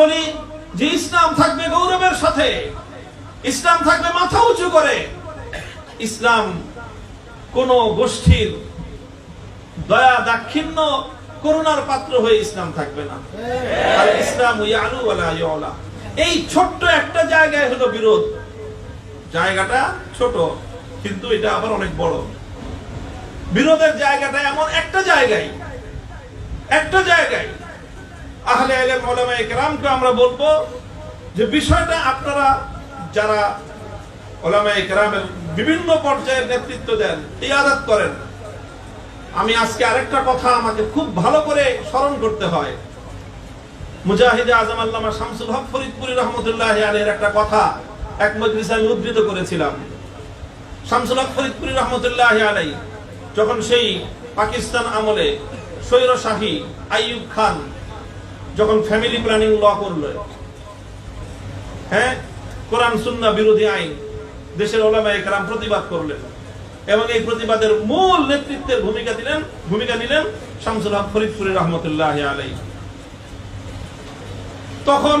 বলি যে ইসলাম থাকবে গৌরবের সাথে, ইসলাম থাকবে মাথা উঁচু করে। ইসলাম কোন গোষ্ঠীর দয়া দাক্ষিণ্য করুণার পাত্র হয়ে ইসলাম থাকবে না। আর ইসলাম এই ছোট্ট একটা জায়গায় হলো বিরোধ। জায়গাটা ছোট, কিন্তু এটা আবার অনেক বড়। বিরোধের জায়গাটা এমন একটা জায়গায় একটা জায়গায় আহলে একরামকে আমরা বলব যে বিষয়টা আপনারা যারা ওলামা একরামের বিভিন্ন পর্যায়ের নেতৃত্ব দেন ইয়াদাত করেন, আমি আজকে আরেকটা কথা আমাকে খুব ভালো করে স্মরণ করতে হয়। আজম আল্লামা শামসুল হক ফরিদপুরি রহমতুল্লাহ আলের একটা কথা এক মজলিসে আমি উদ্ধৃত করেছিলাম। শামসুল হক ফরিদপুরি রহমতুল্লাহ আলাই যখন সেই পাকিস্তান আমলে সৈর শাহী আইয়ুব খান যখন ফ্যামিলি প্ল্যানিং ল করল হ্যাঁ? কোরআন, সুন্নাহ, বিরোধী আইন, দেশের ওলামা একরাম প্রতিবাদ করলেন এবং এই প্রতিবাদের মূল নেতৃত্বের ভূমিকা দিলেন, ভূমিকা নিলেন শামসুল হক ফরিদপুরি রহমতুল্লাহ আলাই তখন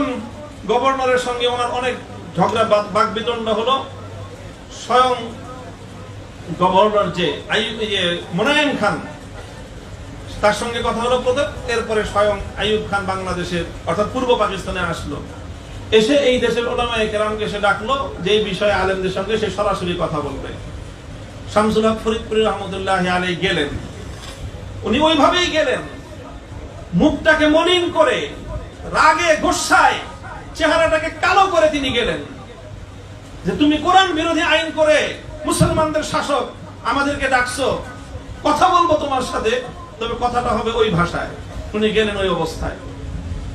গভর্নরের সঙ্গে ওনার অনেক ঝগড়া বাক বিতণ্ড হলো। স্বয়ং গভর্নর যে আইয়ুব যে মোনায়েম খান তার সঙ্গে কথা হলো প্রথম এরপরে স্বয়ং আইয়ুব খান বাংলাদেশের, অর্থাৎ পূর্ব পাকিস্তানে আসলো। এসে এই দেশের ওলামায়ে কেরামকে সে ডাকলো যে বিষয়ে আলেমদের সঙ্গে সে সরাসরি কথা বলবে। শামসুল হক ফরিদপুরি রহমতুল্লাহ আলাই গেলেন। উনি ওইভাবেই গেলেন। মুখটাকে মলিন করে, রাগে গোসায় চেহারাটাকে কালো করে তিনি গেলেন। যে তুমি কোরআন বিরোধী আইন করে মুসলমানদের শাসক আমাদেরকে ডাকছো, কথা বলব তোমার সাথে তবে কথাটা হবে ওই ভাষায়। উনি গেলেন ওই অবস্থায়।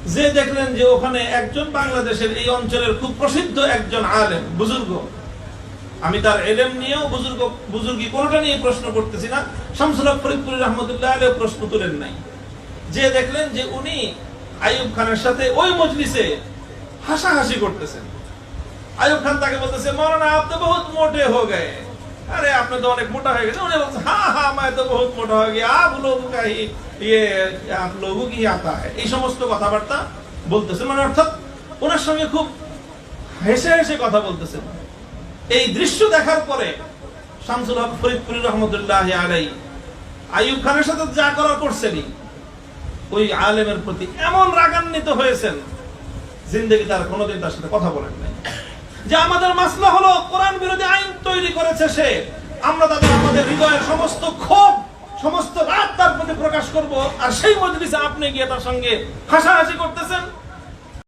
যে দেখলেন যে ওখানে একজন বাংলাদেশের এই অঞ্চলের খুব প্রসিদ্ধ একজন আলেম, বুজুর্গ। আমি তার এলেম নিয়েও বুজুর্গ, বুজুর্গি কোনটা নিয়ে প্রশ্ন করতেছি না। শামসুল ফরিদপুর রহমতুল্লাহ আলেও প্রশ্ন তুলেন নাই। যে দেখলেন যে উনি আইয়ুব খানের সাথে ওই মজলিসে হাসাহাসি করতেছেন। আয়ুব খান তাকে বলতেছে মরানা আপ তো বহুত মোটে হো গए আরে আপনি তো অনেক মোটা হয়ে গেছে। উনি বলছে হ্যাঁ হ্যাঁ মায় তো বহুত মোটা হয়ে গিয়ে আপ লোগু কাহি। ইয়ে আপ লোগু কি আতা এই সমস্ত কথাবার্তা বলতেছেন। মানে অর্থাৎ ওনার সঙ্গে খুব হেসে হেসে কথা বলতেছেন। এই দৃশ্য দেখার পরে শামসুল হক ফরিদপুরি রহমতুল্লাহ আলাই আয়ুব খানের সাথে যা করা করছেনি ওই আলেমের প্রতি এমন রাগান্বিত হয়েছেন, জিন্দেগি তার কোনোদিন তার সাথে কথা বলেন নাই। যে আমাদের মাসলা হলো সে আমরা তাদের আমাদের হৃদয়ের সমস্ত ক্ষোভ, সমস্ত রাত তার প্রতি প্রকাশ করব। আর সেই মজলিসে আপনি গিয়ে তার সঙ্গে হাসাহাসি করতেছেন।